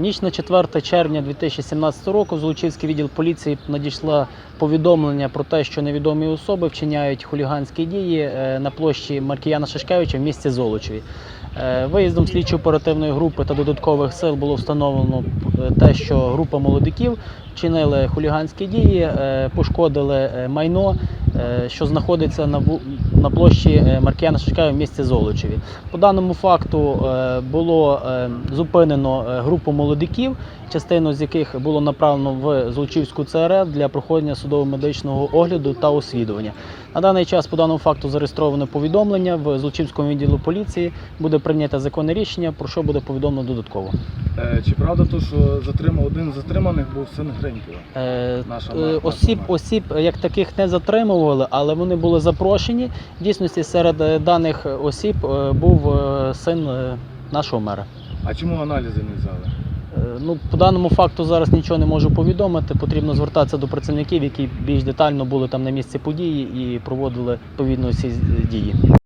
Ніч на 4 червня 2017 року в Золочівський відділ поліції надійшло повідомлення про те, що невідомі особи вчиняють хуліганські дії е, на площі Маркіяна Шишкевича в місті Золочеві. Е, Виїздом слідчо-оперативної групи та додаткових сил було встановлено е, те, що група молодиків вчинили хуліганські дії, пошкодили майно, що знаходиться на на площі е, Маркіяна Шишкевича в місті Золочеві. По даному факту е, було е, зупинено е, групу молодиків, частину з яких було направлено в Золочівську ЦРЛ для проходження судово-медичного огляду та освідування. На даний час по даному факту зареєстровано повідомлення в Золочівському відділу поліції. Буде прийнято законне рішення, про що буде повідомлено додатково. Е, Чи правда то, що затримав один з затриманих був син Гринькова? Е, Наша е, осіб, осіб як таких не затримували, але вони були запрошені. В дійсності серед е, даних осіб е, був е, син нашого мера. А чому аналізи не взяли? Ну, по даному факту зараз нічого не можу повідомити. Потрібно звертатися до працівників, які більш детально були там на місці події і проводили відповідно всі дії.